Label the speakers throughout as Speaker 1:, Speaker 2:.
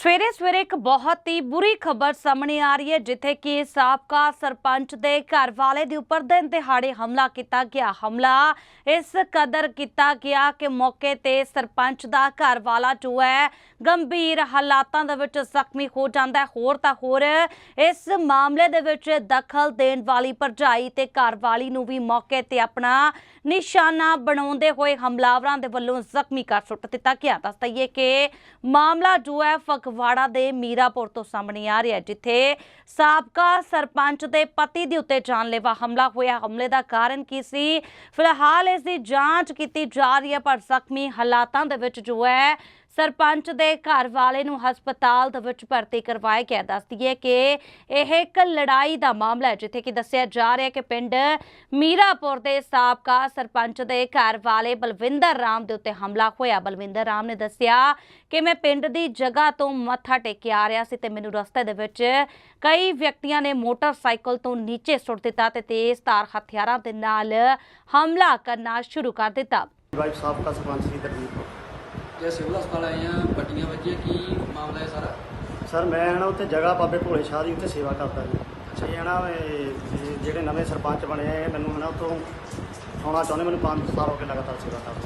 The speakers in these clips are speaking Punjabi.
Speaker 1: ਸਵੇਰੇ ਸਵੇਰੇ ਇੱਕ ਬਹੁਤ ਹੀ ਬੁਰੀ ਖਬਰ ਸਾਹਮਣੇ ਆ ਰਹੀ ਹੈ, ਜਿੱਥੇ ਕਿ ਸਾਬਕਾ ਸਰਪੰਚ ਦੇ ਘਰ ਵਾਲੇ ਦੇ ਉੱਪਰ ਦਿਨ ਦਿਹਾੜੇ ਹਮਲਾ ਕੀਤਾ ਗਿਆ। ਹਮਲਾ ਇਸ ਕਦਰ ਕੀਤਾ ਗਿਆ ਕਿ ਮੌਕੇ ਤੇ ਸਰਪੰਚ ਦਾ ਘਰ ਵਾਲਾ ਜੋ ਹੈ, ਗੰਭੀਰ ਹਾਲਾਤਾਂ ਦੇ ਵਿੱਚ ਜ਼ਖਮੀ ਹੋ ਜਾਂਦਾ ਹੈ। ਹੋਰ ਤਾਂ ਹੋਰ, ਇਸ ਮਾਮਲੇ ਦੇ ਵਿੱਚ ਦਖਲ ਦੇਣ ਵਾਲੀ ਭਰਜਾਈ ਤੇ ਘਰ ਵਾਲੀ ਨੂੰ ਵੀ ਮੌਕੇ ਤੇ ਆਪਣਾ ਨਿਸ਼ਾਨਾ ਬਣਾਉਂਦੇ ਹੋਏ ਹਮਲਾਵਰਾਂ ਦੇ ਵੱਲੋਂ ਜ਼ਖਮੀ ਕਰ ਸੁੱਟ ਦਿੱਤਾ ਗਿਆ। ਦੱਸ ਦਈਏ ਕਿ ਮਾਮਲਾ ਜੋ ਹੈ ਫਗਵਾੜਾ ਦੇ ਮੀਰਾਪੁਰ ਤੋਂ ਸਾਹਮਣੇ ਆ ਰਿਹਾ ਹੈ, ਜਿੱਥੇ ਸਾਬਕਾ ਸਰਪੰਚ ਦੇ ਪਤੀ ਦੇ ਉੱਤੇ ਜਾਨਲੇਵਾ ਹਮਲਾ ਹੋਇਆ। ਹਮਲੇ ਦਾ ਕਾਰਨ ਕੀ ਸੀ? ਫਿਲਹਾਲ ਇਸ ਦੀ ਜਾਂਚ ਕੀਤੀ ਜਾ ਰਹੀ ਹੈ ਪਰ ਜ਼ਖਮੀ ਹਾਲਾਤਾਂ ਦੇ ਵਿੱਚ ਜੋ ਹੈ ਸਰਪੰਚ ਦੇ ਘਰ ਵਾਲੇ ਨੂੰ ਹਸਪਤਾਲ ਦੇ ਵਿੱਚ ਭਰਤੀ ਕਰਵਾਇਆ ਗਿਆ। ਦੱਸ ਦਈਏ ਕਿ ਇਹ ਇੱਕ ਲੜਾਈ ਦਾ ਮਾਮਲਾ ਹੈ, ਜਿੱਥੇ ਕਿ ਦੱਸਿਆ ਜਾ ਰਿਹਾ ਕਿ ਪਿੰਡ ਮੀਰਾਪੁਰ ਦੇ ਸਾਬਕਾ ਸਰਪੰਚ ਦੇ ਘਰ ਵਾਲੇ ਬਲਵਿੰਦਰ ਰਾਮ ਦੇ ਉੱਤੇ ਹਮਲਾ ਹੋਇਆ। ਬਲਵਿੰਦਰ ਰਾਮ ਨੇ ਦੱਸਿਆ ਕਿ ਮੈਂ ਪਿੰਡ ਦੀ ਜਗ੍ਹਾ ਤੋਂ ਮੱਥਾ ਟੇਕ ਕੇ ਆ ਰਿਹਾ ਸੀ ਤੇ ਮੈਨੂੰ ਰਸਤੇ ਦੇ ਵਿੱਚ ਕਈ ਵਿਅਕਤੀਆਂ ਨੇ ਮੋਟਰਸਾਈਕਲ ਤੋਂ ਨੀਚੇ ਸੁੱਟ ਦਿੱਤਾ ਤੇ ਤੇਜ਼ ਧਾਰ ਹਥਿਆਰਾਂ ਦੇ ਨਾਲ ਹਮਲਾ ਕਰਨਾ ਸ਼ੁਰੂ ਕਰ ਦਿੱਤਾ।
Speaker 2: ਵਾਈਫ ਸਾਬਕਾ ਸਰਪੰਚ ਦੀ ਤਰਦੀਪ
Speaker 3: ਜੇ ਸਿਵਲ ਹਸਪਤਾਲ ਆਏ ਆ ਪੱਟੀਆਂ ਵੱਜੀਆਂ ਕੀ ਮਾਮਲਾ ਹੈ ਸਾਰਾ?
Speaker 2: ਸਰ ਮੈਂ ਨਾ ਉੱਥੇ ਜਗ੍ਹਾ ਬਾਬੇ ਭੋਲੇ ਸ਼ਾਹ ਦੀ ਉੱਥੇ ਸੇਵਾ ਕਰਦਾ ਜੀ। ਅੱਛਾ। ਇਹ ਨਾ ਇਹ- ਜਿਹੜੇ ਨਵੇਂ ਸਰਪੰਚ ਬਣੇ ਆ ਇਹ ਮੈਨੂੰ ਹਨਾ ਉੱਥੋਂ ਆਉਣਾ ਚਾਹੁੰਦੇ ਮੈਨੂੰ 5 ਸਾਲ ਹੋ ਗਏ ਲਗਾਤਾਰ ਸੇਵਾ ਕਰਦਾ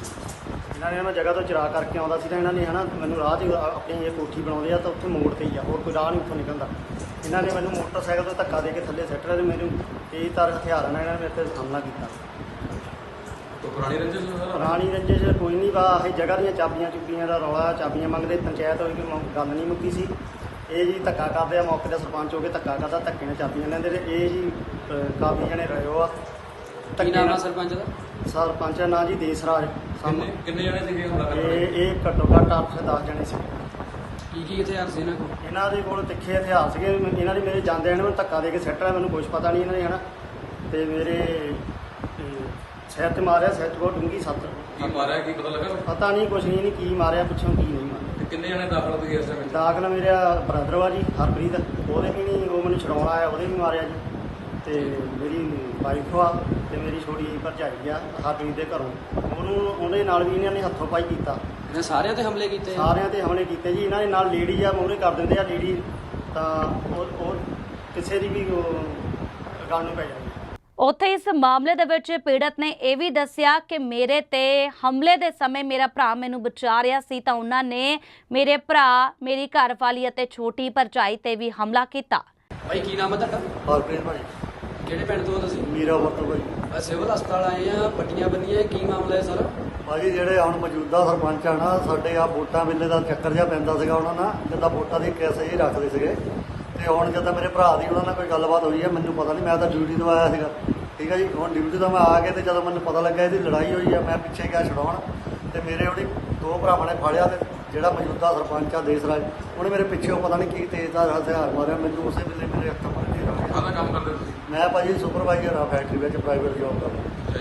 Speaker 2: ਇਹਨਾਂ ਨੇ ਮੈਂ ਜਗ੍ਹਾ ਤੋਂ ਚਰਾ ਕਰਕੇ ਆਉਂਦਾ ਸੀ ਤਾਂ ਇਹਨਾਂ ਨੇ ਹਨਾ ਮੈਨੂੰ ਰਾਹ 'ਚ ਆਪਣੀ ਇਹ ਕੋਠੀ ਬਣਾਉਂਦੇ ਆ ਤਾਂ ਉੱਥੇ ਮੋੜ ਤੇ ਹੀ ਆ ਹੋਰ ਕੋਈ ਰਾਹ ਨਹੀਂ ਉੱਥੋਂ ਨਿਕਲਦਾ। ਇਹਨਾਂ ਨੇ ਮੈਨੂੰ ਮੋਟਰਸਾਈਕਲ ਤੋਂ ਧੱਕਾ ਦੇ ਕੇ ਥੱਲੇ ਸੱਟ ਲਿਆ ਤੇ ਮੈਨੂੰ ਤੇਜ਼ ਤਾਰ ਹਥਿਆਰਾਂ ਨਾਲ ਇਹਨਾਂ ਨੇ ਮੇਰੇ ਤੇ ਹਮਲਾ ਕੀਤਾ।
Speaker 4: ਤੋਂ ਪੁਰਾਣੀ ਰੰਜਿਸ਼ ਹੈ ਸਰ?
Speaker 2: ਪੁਰਾਣੀ ਰੰਜਿਸ਼ ਕੋਈ ਨਹੀਂ ਵਾ ਇਹ ਜਗ੍ਹਾ ਦੀਆਂ ਚਾਬੀਆਂ ਚੁੱਕੀਆਂ ਦਾ ਰੌਲਾ ਚਾਬੀਆਂ ਮੰਗਦੇ ਪੰਚਾਇਤ ਹੋਈ ਕਿ ਮ- ਗੱਲ ਨਹੀਂ ਮੁੱਕੀ ਸੀ। ਇਹ ਜੀ ਧੱਕਾ ਕਰਦੇ ਆ ਮੌਕੇ ਦਾ ਸਰਪੰਚ ਹੋ ਕੇ ਧੱਕਾ ਕਰਦਾ ਧੱਕੇ ਨਾਲ ਚਾਬੀਆਂ ਲੈਂਦੇ ਤੇ ਇਹ ਜੀ ਅ, ਕਾਫੀ ਜਣੇ ਰਹੇ ਹੋ ਆ।
Speaker 3: ਕੀ
Speaker 2: ਧੱਕੇ
Speaker 3: ਨਾਮ ਆ ਸਰਪੰਚ ਦਾ?
Speaker 2: ਸਰਪੰਚ ਦਾ ਨਾਂ ਜੀ ਦੇਸਰਾਜ।
Speaker 4: ਕਿੰਨੇ
Speaker 2: ਸਾਹਮਣੇ
Speaker 4: ਕਿੰਨੇ ਜਣੇ ਸੀਗੇ ਹਮਲਾ ਕਰਨ
Speaker 2: ਇਹ
Speaker 4: ਵਾਲੇ?
Speaker 2: ਇਹ ਘੱਟੋ ਘੱਟ 8 ਸੇ 10 ਜਣੇ ਸੀ।
Speaker 3: ਕੀ ਕੀ ਹਥਿਆਰ ਸੀ ਇਹਨਾਂ ਕੋਲ?
Speaker 2: ਇਹਨਾਂ ਦੇ ਕੋਲ ਤਿੱਖੇ ਹਥਿਆਰ ਸੀਗੇ। ਇਹਨਾਂ ਦੇ ਮੇਰੇ ਜਾਂਦੇ ਨੇ ਮੈਨੂੰ ਧੱਕਾ ਦੇ ਕੇ ਸੱਟ ਲਿਆ ਮੈਨੂੰ ਕੁਝ ਪਤਾ ਨਹੀਂ ਇਹਨਾਂ ਨੇ ਹਨਾ। ਤੇ ਮੇਰੇ ਤੇ ਸਿਰ ਤੇ ਮਾਰਿਆ ਸਿਰ ਬਹੁਤ ਡੂੰਗੀ ਸੱਤ।
Speaker 4: ਕੀ ਮਾਰਿਆ ਕੀ ਪਤਾ ਲੱਗਾ?
Speaker 2: ਪਤਾ ਨਹੀਂ ਕੁਝ ਨਹੀਂ ਇਹਨੇ ਕੀ ਮਾਰਿਆ ਪਿੱਛੋਂ ਕੀ ਨਹੀਂ ਮਾਰਿਆ।
Speaker 4: ਤੇ ਕਿੰਨੇ ਜਣੇ ਦਾਖਲ ਹੋਏ ਇਸ ਟਾਈਮ
Speaker 2: ਦਾਖਲ ਮੇਰਾ ਬ੍ਰਦਰ ਵਾ ਜੀ ਹਰਪ੍ਰੀਤ। ਉਹਦੇ ਵੀ ਨਹੀਂ ਉਹ ਮੈਨੂੰ ਛਡਾਉਣ ਆਇਆ ਉਹਦੇ ਵੀ ਮਾਰਿਆ ਜੀ। ਤੇ ਮੇਰੀ ਵਾਈਫ ਆ ਤੇ ਮੇਰੀ ਛੋਟੀ ਭਰਜਾਈ ਆ ਹਰਪ੍ਰੀਤ ਦੇ ਘਰੋਂ। ਉਹਨੂੰ ਉਹਦੇ ਨਾਲ ਵੀ ਇਹਨਾਂ ਨੇ ਹੱਥੋਂ ਪਾਈ ਕੀਤਾ।
Speaker 3: ਇਹਨੇ ਸਾਰਿਆਂ ਤੇ ਹਮਲੇ ਕੀਤੇ?
Speaker 2: ਸਾਰਿਆਂ ਤੇ ਹਮਲੇ ਕੀਤੇ ਜੀ। ਇਹਨਾਂ ਦੇ ਨਾਲ ਲੇਡੀ ਆ ਮੂਹਰੇ ਕਰ ਦਿੰਦੇ ਆ ਲੇਡੀ ਤਾਂ ਉਹ ਉਹ ਕਿਸੇ ਦੀ ਵੀ ਉਹ ਗੱਲ ਨੂੰ ਪੈ ਜਾਂਦੀ
Speaker 1: ਉੱਥੇ ਇਸ ਮਾਮਲੇ ਦੇ ਵਿੱਚ ਪੀੜਤ ਨੇ ਇਹ ਵੀ ਦੱਸਿਆ ਕਿ ਮੇਰੇ ਤੇ ਹਮਲੇ ਦੇ ਸਮੇਂ ਮੇਰਾ ਭਰਾ ਮੈਨੂੰ ਬਚਾ ਰਿਹਾ ਸੀ ਤਾਂ ਉਹਨਾਂ ਨੇ ਮੇਰੇ ਭਰਾ ਮੇਰੀ ਘਰਵਾਲੀ ਅਤੇ ਛੋਟੀ ਭਰਜਾਈ ਤੇ ਵੀ ਹਮਲਾ ਕੀਤਾ।
Speaker 3: ਭਾਈ ਕੀ ਨਾਮ ਹੈ ਤੁਹਾਡਾ?
Speaker 2: ਹਰਪ੍ਰੀਤ ਭਾਈ।
Speaker 3: ਕਿਹੜੇ ਪਿੰਡ ਤੋਂ ਹੋ ਤੁਸੀਂ?
Speaker 2: ਮੀਰਾ ਵਰਤੋ ਭਾਈ।
Speaker 3: ਆ ਸਿਵਲ ਹਸਪਤਾਲ ਆਏ ਆ ਪੱਟੀਆਂ ਬੰਨੀਆਂ ਕੀ ਮਾਮਲਾ ਹੈ ਸਾਰਾ?
Speaker 2: ਭਾਜੀ ਜਿਹੜੇ ਹੁਣ ਮੌਜੂਦਾ ਸਰਪੰਚ ਆ ਨਾ ਸਾਡੇ ਆ ਵੋਟਾਂ ਵੇਲੇ ਦਾ ਚੱਕਰ ਜਿਹਾ ਪੈਂਦਾ ਸੀਗਾ ਉਹਨਾਂ ਨਾਲ ਜਿੱਦਾਂ ਵੋਟਾਂ ਦੀ ਕੈਸੇ ਹੀ ਰੱਖਦੇ ਸੀਗੇ। ਤੇ ਹੁਣ ਜਦੋਂ ਮੇਰੇ ਭਰਾ ਦੀ ਉਹਨਾਂ ਨਾਲ ਕੋਈ ਗੱਲਬਾਤ ਹੋਈ ਹੈ ਮੈਨੂੰ ਪਤਾ ਨਹੀਂ ਮੈਂ ਤਾਂ ਡਿਊਟੀ ਤੋਂ ਆਇਆ ਸੀਗਾ। ਠੀਕ ਹੈ ਜੀ ਹੁਣ ਡਿਊਟੀ ਤੋਂ ਮੈਂ ਆ ਕੇ ਤੇ ਜਦੋਂ ਮੈਨੂੰ ਪਤਾ ਲੱਗਾ ਇਹਦੀ ਲੜਾਈ ਹੋਈ ਆ ਮੈਂ ਪਿੱਛੇ ਗਿਆ ਛਡਾਉਣ ਤੇ ਮੇਰੇ ਉਹਦੀ ਦੋ ਭਰਾਵਾਂ ਨੇ ਫੜਿਆ ਤੇ ਜਿਹੜਾ ਮੌਜੂਦਾ ਸਰਪੰਚ ਆ ਦੇਸਰਾਜ ਉਹਨੇ ਮੇਰੇ ਪਿੱਛੇ ਪਤਾ ਨਹੀਂ ਕੀ ਤੇਜ਼ ਦਾ ਹਥਿਆਰ ਮਾਰਿਆ ਮੈਨੂੰ ਉਸੇ ਵੇਲੇ ਮੇਰੇ ਅੱਖਾਂ ਮਾਰ ਕੇ ਰੱਖ
Speaker 4: ਕੰਮ ਕਰਦੇ ਤੁਸੀਂ?
Speaker 2: ਮੈਂ ਭਾਜੀ ਸੁਪਰਵਾਈਜ਼ਰ ਆ ਫੈਕਟਰੀ ਵਿੱਚ ਪ੍ਰਾਈਵੇਟ ਜੌਬ ਕਰਦਾ।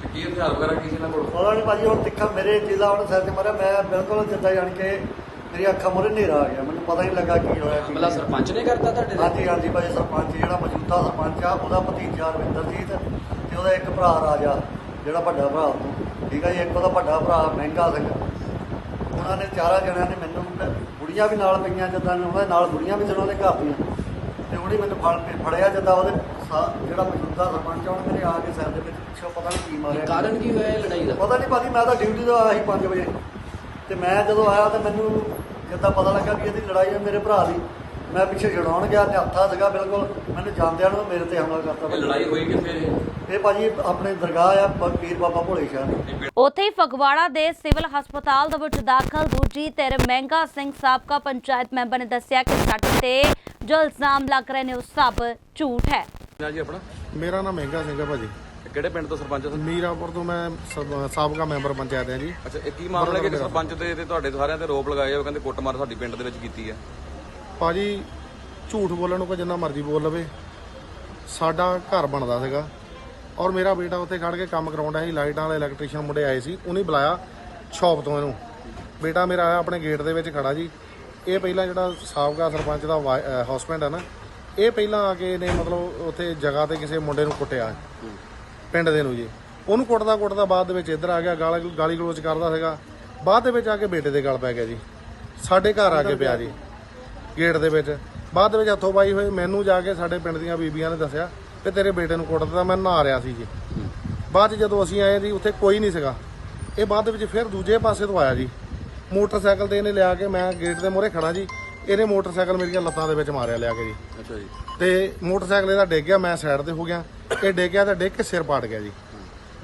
Speaker 4: ਤੇ ਕੀ ਹਥਿਆਰ ਵਗੈਰਾ ਕੀ ਸੀ ਇਹਨਾਂ ਕੋਲ?
Speaker 2: ਪਤਾ ਨਹੀਂ ਭਾਜੀ ਹੁਣ ਤਿੱਖਾ ਮੇਰੇ ਜਿਲਾ ਹੁਣ ਸਿਰ ਤੇ ਮਾਰਿਆ ਮੈਂ ਬਿਲਕੁਲ ਜਿੱਦਾਂ ਜਾਣ ਕੇ ਮੇਰੀ ਅੱਖਾਂ ਮੁਰੇ ਹਨੇਰਾ ਆ ਗਿਆ ਮੈਨੂੰ ਪਤਾ ਹੀ ਨਹੀਂ ਲੱਗਾ ਕੀ ਹੋਇਆ ਕੀ
Speaker 3: ਹਮਲਾ। ਸਰਪੰਚ ਨੇ ਕਰਤਾ ਤੁਹਾਡੇ ਨਾਲ
Speaker 2: ਹਾਂਜੀ ਹਾਂਜੀ ਭਾਜੀ ਸਰਪੰਚ ਜਿਹੜਾ ਮੌਜੂਦਾ ਸਰਪੰਚ ਆ ਉਹਦਾ ਭਤੀਜਾ ਰਵਿੰਦਰਜੀਤ ਤੇ ਉਹਦਾ ਇੱਕ ਭਰਾ ਰਾਜਾ ਜਿਹੜਾ ਵੱਡਾ ਭਰਾ ਉਹ ਠੀਕ ਹੈ ਜੀ ਇੱਕ ਉਹਦਾ ਵੱਡਾ ਭਰਾ ਮਹਿੰਗਾ ਸਿੰਘ। ਉਹਨਾਂ ਨੇ ਚਾਰਾਂ ਜਣਿਆਂ ਨੇ ਮੈਨੂੰ ਬੁੜੀਆਂ ਵੀ ਨਾਲ ਪਈਆਂ ਜਿੱਦਾਂ ਉਹਦੇ ਨਾਲ ਬੁੜੀਆਂ ਵੀ ਚਲੋ ਉਹਦੇ ਘਰ ਦੀਆਂ। ਤੇ ਉਹਨੇ ਮੈਨੂੰ ਫੜ ਕੇ ਫੜਿਆ ਜਿੱਦਾਂ ਉਹਦੇ ਜਿਹੜਾ ਮੌਜੂਦਾ ਸਰਪੰਚ ਆ ਉਹਨੇ ਮੇਰੇ ਆ ਕੇ ਸਿਰ ਦੇ ਵਿੱਚ ਪਿੱਛੋਂ ਪਤਾ ਨਹੀਂ ਕੀ ਮਾਰਿਆ।
Speaker 3: ਕਾਰਨ ਕੀ ਹੋਇਆ ਲੜਾਈ ਦਾ?
Speaker 2: ਪਤਾ ਨਹੀਂ ਭਾਜੀ ਮੈਂ ਤਾਂ ਡਿਊਟੀ ਤੋਂ ਆਇਆ ਸੀ 5 ਵਜੇ। ਤੇ ਮੈਂ ਜਦੋਂ ਆਇਆ ਤਾਂ ਮੈਨੂੰ ਜਿੱਦਾਂ ਪਤਾ ਲੱਗਾ ਵੀ ਇਹਦੀ ਲੜਾਈ ਹੈ ਮੇਰੇ ਭਰਾ ਦੀ ਮੈਂ ਪਿੱਛੇ ਛਡਾਉਣ ਗਿਆ ਤੇ ਹੱਥਾ ਸੀਗਾ ਬਿਲਕੁਲ ਮੈਨੂੰ ਜਾਂਦਿਆਂ ਨੂੰ ਮੇਰੇ ਤੇ ਹਮਲਾ ਕਰਤਾ।
Speaker 4: ਇਹ। ਲੜਾਈ ਹੋਈ ਕਿੱਥੇ
Speaker 2: ਇਹ ਭਾਜੀ ਆਪਣੇ ਦਰਗਾਹ ਆ ਪ- ਪੀਰ ਬਾਬਾ ਭੋਲੇ ਸ਼ਾਹ ਦੀ।
Speaker 1: ਉੱਥੇ ਹੀ ਫਗਵਾੜਾ ਦੇ ਸਿਵਲ ਹਸਪਤਾਲ ਦੇ ਵਿੱਚ ਦਾਖਲ ਦੂਜੀ ਧਿਰ ਮਹਿੰਗਾ ਸਿੰਘ ਸਾਬਕਾ ਪੰਚਾਇਤ ਮੈਂਬਰ ਨੇ ਦੱਸਿਆ ਕਿ ਸਾਡੇ ਤੇ ਜੋ ਇਲਜ਼ਾਮ ਲੱਗ ਰਹੇ ਨੇ ਉਹ ਸਭ ਝੂਠ ਹੈ।
Speaker 4: ਨਾ ਜੀ ਆਪਣਾ?
Speaker 5: ਮੇਰਾ ਨਾਮ ਮਹਿੰਗਾ ਸਿੰਘ ਹੈ ਭਾਜੀ।
Speaker 4: ਕਿਹੜੇ ਪਿੰਡ ਤੋਂ ਸਰਪੰਚ ਹੋ
Speaker 5: ਮੀਰਾਪੁਰ ਤੋਂ ਮੈਂ ਸਬ- ਸਾਬਕਾ ਮੈਂਬਰ ਪੰਚਾਇਤ ਹਾਂ ਜੀ।
Speaker 4: ਅੱਛਾ ਇਹ ਕੀ ਮਾਮਲਾ ਹੈ ਕਿ ਸਰਪੰਚ ਤੇ ਤੇ ਤੁਹਾਡੇ ਸਾਰਿਆਂ ਤੇ ਰੋਪ ਲਗਾਏ ਹੋ ਕਹਿੰਦੇ ਕੁੱਟਮਾਰ ਸਾਡੀ ਪਿੰਡ ਦੇ ਵਿੱਚ ਕੀਤੀ ਹੈ
Speaker 5: ਭਾਜੀ ਝੂਠ ਬੋਲਣ ਨੂੰ ਕੋਈ ਜਿੰਨਾ ਮਰਜ਼ੀ ਬੋਲ ਲਵੇ। ਸਾਡਾ ਘਰ ਬਣਦਾ ਸੀਗਾ। ਔਰ ਮੇਰਾ ਬੇਟਾ ਉੱਥੇ ਖੜ ਕੇ ਕੰਮ ਕਰਾਉਂਦਾ ਸੀ ਲਾਈਟਾਂ ਵਾਲੇ ਇਲੈਕਟ੍ਰੀਸ਼ੀਅਨ ਮੁੰਡੇ ਆਏ ਸੀ ਉਹਨੇ ਬੁਲਾਇਆ ਸ਼ਾਪ ਤੋਂ ਇਹਨੂੰ। ਬੇਟਾ ਮੇਰਾ ਆਇਆ ਆਪਣੇ ਗੇਟ ਦੇ ਵਿੱਚ ਖੜਾ ਜੀ। ਇਹ ਪਹਿਲਾਂ ਜਿਹੜਾ ਸਾਬਕਾ ਸਰਪੰਚ ਦਾ ਹਸਬੈਂਡ ਹੈ ਨਾ ਇਹ ਪਹਿਲਾਂ ਆ ਕੇ ਨੇ ਮਤਲਬ ਉੱਥੇ ਜਗ੍ਹਾ ਤੇ ਕਿਸੇ ਮੁੰਡੇ ਨੂੰ ਕੁੱਟਿਆ। ਪਿੰਡ ਦੇ ਨੂੰ ਜੀ। ਉਹਨੂੰ ਕੁੱਟਦਾ ਕੁੱਟਦਾ ਬਾਅਦ ਦੇ ਵਿੱਚ ਇੱਧਰ ਆ ਗਿਆ, ਗਾਲ ਗਾਲੀ ਗਲੋਚ ਕਰਦਾ ਸੀਗਾ। ਬਾਅਦ ਦੇ ਵਿੱਚ ਆ ਕੇ ਬੇਟੇ ਦੇ ਗਲ ਪੈ ਗਿਆ ਜੀ। ਸਾਡੇ ਘਰ ਆ ਕੇ ਪਿਆ ਜੀ, ਗੇਟ ਦੇ ਵਿੱਚ। ਬਾਅਦ ਦੇ ਵਿੱਚ ਹੱਥੋਂ ਬਾਈ ਹੋਏ ਮੈਨੂੰ ਜਾ ਕੇ ਸਾਡੇ ਪਿੰਡ ਦੀਆਂ ਬੀਬੀਆਂ ਨੇ ਦੱਸਿਆ ਕਿ ਤੇਰੇ ਬੇਟੇ ਨੂੰ ਕੁੱਟ ਦਿੱਤਾ ਮੈਂ ਨਹਾ ਰਿਹਾ ਸੀ ਜੀ। ਬਾਅਦ 'ਚ ਜਦੋਂ ਅਸੀਂ ਆਏ ਜੀ, ਉੱਥੇ ਕੋਈ ਨਹੀਂ ਸੀਗਾ। ਇਹ ਬਾਅਦ ਵਿੱਚ ਫਿਰ ਦੂਜੇ ਪਾਸੇ ਤੋਂ ਆਇਆ ਜੀ। ਮੋਟਰਸਾਈਕਲ ਤੇ ਇਹਨੇ ਲਿਆ ਕੇ ਮੈਂ ਗੇਟ ਦੇ ਮੂਹਰੇ ਖੜਾ ਜੀ। ਇਹਨੇ ਮੋਟਰਸਾਈਕਲ ਮੇਰੀਆਂ ਲੱਤਾਂ ਦੇ ਵਿੱਚ ਮਾਰਿਆ ਲਿਆ ਕੇ ਜੀ।
Speaker 4: ਅੱਛਾ ਜੀ।
Speaker 5: ਤੇ ਮੋਟਰਸਾਈਕਲ ਇਹਦਾ ਡਿੱਗ ਗਿਆ ਮੈਂ ਸਾਈਡ ਤੇ ਹੋ ਗਿਆ। ਇਹ ਡਿੱਗ ਗਿਆ ਤਾਂ ਡਿੱਗ ਕੇ ਸਿਰ ਪਾੜ ਗਿਆ ਜੀ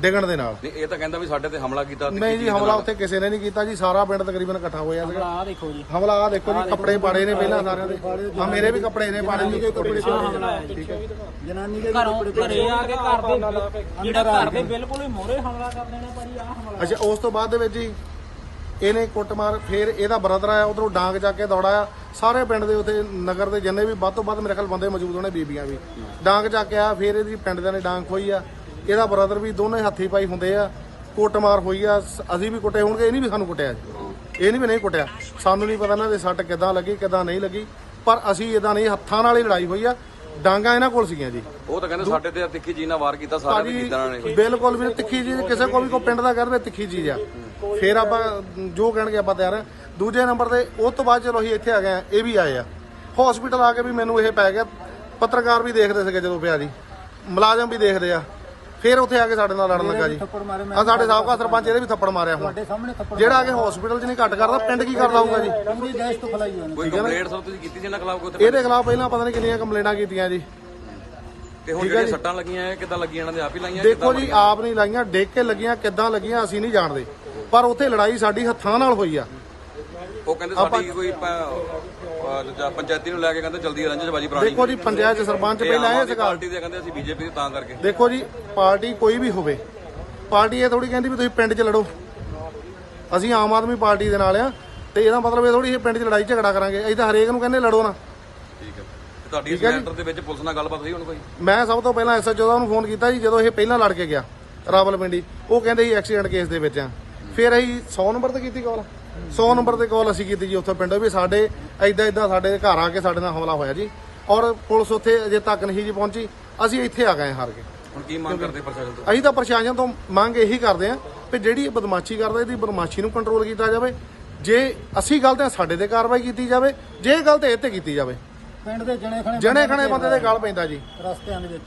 Speaker 5: ਡਿੱਗਣ ਦੇ ਨਾਲ।
Speaker 4: ਨਹੀਂ ਇਹ ਤਾਂ ਕਹਿੰਦਾ ਵੀ ਸਾਡੇ ਤੇ ਹਮਲਾ ਕੀਤਾ
Speaker 5: ਨਹੀਂ ਜੀ ਹਮਲਾ। ਉੱਥੇ ਕਿਸੇ ਨੇ ਨਹੀਂ ਕੀਤਾ ਜੀ ਸਾਰਾ ਪਿੰਡ ਤਕਰੀਬਨ ਇਕੱਠਾ ਹੋਇਆ ਸੀਗਾ।
Speaker 6: ਆ ਦੇਖੋ ਜੀ।
Speaker 5: ਹਮਲਾ ਆ ਦੇਖੋ ਜੀ ਕੱਪੜੇ ਪਾੜੇ ਨੇ ਪਹਿਲਾਂ ਸਾਰਿਆਂ ਦੇ। ਆ ਮੇਰੇ ਵੀ ਕੱਪੜੇ ਨੇ ਪਾੜੇ ਜੀ ਕੱਪੜੇ
Speaker 2: ਜਨਾਨੀ ਦੇ
Speaker 6: ਘਰੋਂ ਘਰੇ ਆ ਕੇ ਘਰ ਦੇ ਜਿਹੜਾ ਘਰ ਦੇ ਬਿਲਕੁਲ ਹੀ ਮੋਰੇ ਹਮਲਾ ਕਰ ਦੇਣਾ ਭਾਜੀ ਆ ਹਮਲਾ।
Speaker 5: ਅੱਛਾ ਉਸ ਤੋਂ ਬਾਅਦ ਦੇ ਵਿੱਚ ਜੀ ਇਹਨੇ ਕੁੱਟਮਾਰ, ਫਿਰ ਇਹਦਾ ਬ੍ਰਦਰ ਆਇਆ, ਉਧਰੋਂ ਡਾਂਗ ਚੱਕ ਕੇ ਦੌੜਾਇਆ ਸਾਰੇ ਪਿੰਡ ਦੇ ਉੱਤੇ ਨਗਰ ਦੇ ਜਿੰਨੇ ਵੀ ਵੱਧ ਤੋਂ ਵੱਧ ਮੇਰੇ ਖਿਆਲ ਬੰਦੇ ਮੌਜੂਦ ਹੋਣੇ, ਬੀਬੀਆਂ ਵੀ। ਡਾਂਗ ਚੱਕ ਕੇ ਆਇਆ, ਫਿਰ ਇਹਦੀ ਪਿੰਡ ਦੇ ਨੇ ਡਾਂਗ ਖੋਈ ਆ। ਇਹਦਾ ਬ੍ਰਦਰ ਵੀ ਦੋਨੇ ਹੱਥੀ ਪਾਈ ਹੁੰਦੇ ਆ। ਕੁੱਟਮਾਰ ਹੋਈ ਆ। ਅਸੀਂ ਵੀ ਕੁੱਟੇ ਹੋਣਗੇ, ਇਹ ਨਹੀਂ ਵੀ ਸਾਨੂੰ ਕੁੱਟਿਆ ਜੀ। ਇਹ ਨਹੀਂ ਵੀ ਨਹੀਂ ਕੁੱਟਿਆ। ਸਾਨੂੰ ਨਹੀਂ ਪਤਾ ਨਾ ਦੇ ਸੱਟ ਕਿੱਦਾਂ ਲੱਗੀ, ਕਿੱਦਾਂ ਨਹੀਂ ਲੱਗੀ। ਪਰ ਅਸੀਂ ਇਦਾਂ ਨਹੀਂ, ਹੱਥਾਂ ਨਾਲ ਹੀ ਲੜਾਈ ਹੋਈ ਆ। ਡਾਂਗਾ ਇਹਨਾਂ ਕੋਲ ਸੀਗੀਆਂ ਜੀ।
Speaker 4: ਉਹ ਤਾਂ ਕਹਿੰਦੇ ਸਾਡੇ ਤੇ ਤਿੱਖੀ ਚੀਜ਼ ਨਾਲ ਵਾਰ ਕੀਤਾ ਸਾਰੇ ਤੇ ਕੀਤਾ ਇਹਨਾਂ ਨੇ
Speaker 5: ਬਿਲਕੁਲ ਵੀ ਤਿੱਖੀ ਚੀਜ਼ ਕਿਸੇ ਕੋਲ ਵੀ ਕੋ ਪਿੰਡ ਦਾ ਕਹਿੰਦੇ ਤਿੱਖੀ ਚੀਜ਼ ਆ। ਫਿਰ ਆਪਾਂ ਜੋ ਕਹਿਣਗੇ ਆਪਾਂ ਤਿਆਰ ਆ। ਦੂਜੇ ਨੰਬਰ ਤੇ ਉਸ ਤੋਂ ਬਾਅਦ ਚਲੋ ਅਸੀਂ ਇੱਥੇ ਆ ਗਏ ਆ ਇਹ ਵੀ ਆਏ ਆ। ਹਸਪੀਟਲ ਆ ਕੇ ਵੀ ਮੈਨੂੰ ਇਹ ਪੈ ਗਿਆ। ਪੱਤਰਕਾਰ ਵੀ ਦੇਖਦੇ ਸੀਗੇ ਜਦੋਂ ਪਿਆ ਜੀ। ਮੁਲਾਜ਼ਮ ਵੀ ਦੇਖਦੇ ਆ। ਫਿਰ ਉੱਥੇ ਆ ਕੇ ਸਾਡੇ ਨਾਲ ਲੜਨ ਲੱਗਾ ਜੀ। ਆ ਸਾਡੇ ਸਾਬਕਾ ਸਰਪੰਚ ਇਹਦੇ ਵੀ ਥੱਪੜ ਮਾਰਿਆ ਹੁਣ। ਜਿਹੜਾ ਆ ਕੇ ਹਸਪੀਟਲ 'ਚ ਨਹੀਂ ਘੱਟ ਕਰਦਾ ਪਿੰਡ ਕੀ ਕਰਦਾ ਹੋਊਗਾ ਜੀ?
Speaker 4: ਕੋਈ ਕੰਪਲੇਂਟ ਸਰ ਤੁਸੀਂ ਕੀਤੀ ਸੀ ਇਹਨਾਂ ਖਿਲਾਫ ਕੋਈ? ਉੱਥੇ?
Speaker 5: ਇਹਦੇ ਖਿਲਾਫ ਪਹਿਲਾਂ ਪਤਾ ਨਹੀਂ ਕਿੰਨੀਆਂ ਕੰਪਲੇਂਟਾਂ ਕੀਤੀਆਂ ਜੀ।
Speaker 4: ਤੇ ਹੁਣ ਜਿਹੜੀਆਂ ਸੱਟਾਂ ਲੱਗੀਆਂ ਇਹ ਕਿੱਦਾਂ ਲੱਗੀਆਂ? ਇਹਨਾਂ ਦੇ ਆਪ ਹੀ ਲਾਈਆਂ
Speaker 5: ਦੇਖੋ ਜੀ ਆਪ ਨਹੀਂ ਲਾਈਆਂ ਡੇਕ ਕੇ ਲੱਗੀਆਂ ਕਿੱਦਾਂ ਲੱਗੀਆਂ ਅਸੀਂ ਨਹੀਂ ਜਾਣਦੇ। ਪਰ ਉੱਥੇ ਲੜਾਈ ਸਾਡੀ ਹੱਥਾਂ ਨਾਲ ਹੋਈ ਆ।
Speaker 4: ਉਹ ਕਹਿੰਦੇ ਸਾਡੀ ਕੋਈ ਪੰਚਾਇਤੀ ਨੂੰ ਲੈ ਕੇ ਕਹਿੰਦੇ ਜਲਦੀ ਰੰਜਨਬਾਜੀ ਪੁਰਾਣੀ
Speaker 5: ਦੇਖੋ ਜੀ ਪੰਚਾਇਤ ਚ ਸਰਪੰਚ ਪਹਿਲਾਂ ਇਹ ਸੀਗਾ
Speaker 4: ਪਾਰਟੀ ਦੇ ਕਹਿੰਦੇ ਅਸੀਂ ਬੀਜੇਪੀ ਦੇ ਤਾਂ ਕਰਕੇ।
Speaker 5: ਦੇਖੋ ਜੀ ਪਾਰਟੀ ਕੋਈ ਵੀ ਹੋਵੇ ਪਾਰਟੀ ਇਹ ਥੋੜੀ ਕਹਿੰਦੀ ਵੀ ਤੁਸੀਂ ਪਿੰਡ 'ਚ ਲੜੋ। ਅਸੀਂ ਆਮ ਆਦਮੀ ਪਾਰਟੀ ਦੇ ਨਾਲ ਆ ਤੇ ਇਹਦਾ ਮਤਲਬ ਇਹ ਥੋੜੀ ਇਹ ਪਿੰਡ 'ਚ ਲੜਾਈ ਝਗੜਾ ਕਰਾਂਗੇ। ਅਸੀਂ ਤਾਂ ਹਰੇਕ ਨੂੰ ਕਹਿੰਦੇ ਲੜੋ ਨਾ।
Speaker 4: ਠੀਕ ਹੈ। ਤੇ ਤੁਹਾਡੀ ਇਸ ਮੈਟਰ ਦੇ ਵਿੱਚ ਪੁਲਿਸ ਨਾਲ ਗੱਲਬਾਤ ਹੋਈ ਹੁਣ ਕੋਈ?
Speaker 5: ਮੈਂ ਸਭ ਤੋਂ ਪਹਿਲਾਂ ਐਸਐਚਓ ਦਾ ਨੂੰ ਫੋਨ ਕੀਤਾ ਜੀ ਜਦੋਂ ਇਹ ਪਹਿਲਾਂ ਲੜ ਕੇ ਗਿਆ ਰਾਵਲਪਿੰਡੀ। ਉਹ ਕਹਿੰਦੇ ਸੀ ਐਕਸੀਡੈਂਟ ਕੇਸ ਦੇ ਵਿੱਚ ਆ। ਫਿਰ ਅਸੀਂ 100 ਨੰਬਰ ਤੇ ਕੀਤੀ ਕਾਲ 100 ਨੰਬਰ ਤੇ ਕਾਲ ਅਸੀਂ ਕੀਤੀ ਜੀ ਉੱਥੋਂ ਪਿੰਡੋਂ ਵੀ ਸਾਡੇ ਐਦਾਂ ਐਦਾਂ ਸਾਡੇ ਘਰ ਆ ਕੇ ਸਾਡੇ ਨਾਲ ਹਮਲਾ ਹੋਇਆ ਜੀ। ਔਰ ਪੁਲਿਸ ਉੱਥੇ ਅਜੇ ਤੱਕ ਨਹੀਂ ਜੀ ਪਹੁੰਚੀ ਅਸੀਂ ਇੱਥੇ ਆ ਗਏ ਹਾਰ ਕੇ।
Speaker 4: ਹੁਣ ਕੀ ਮੰਗ ਕਰਦੇ ਪ੍ਰਸ਼ਾਸਨ ਤੋਂ?
Speaker 5: ਅਸੀਂ ਤਾਂ ਪ੍ਰਸ਼ਾਸਨ ਤੋਂ ਮੰਗ ਇਹੀ ਕਰਦੇ ਆ ਕਿ ਜਿਹੜੀ ਬਦਮਾਸ਼ੀ ਕਰਦਾ ਇਹਦੀ ਬਦਮਾਸ਼ੀ ਨੂੰ ਕੰਟਰੋਲ ਕੀਤਾ ਜਾਵੇ। ਜੇ ਅਸੀਂ ਗਲਤ ਆ ਸਾਡੇ ਤੇ ਕਾਰਵਾਈ ਕੀਤੀ ਜਾਵੇ। ਜੇ ਗਲਤ ਇਹ ਤੇ ਕੀਤੀ ਜਾਵੇ।
Speaker 2: ਪਿੰਡ ਦੇ ਜਣੇ ਖਣੇ
Speaker 5: ਜਣੇ ਖਣੇ ਬੰਦੇ ਦੇ ਗਲ ਪੈਂਦਾ ਜੀ।
Speaker 2: ਰਸਤਿਆਂ ਦੇ ਵਿੱਚ।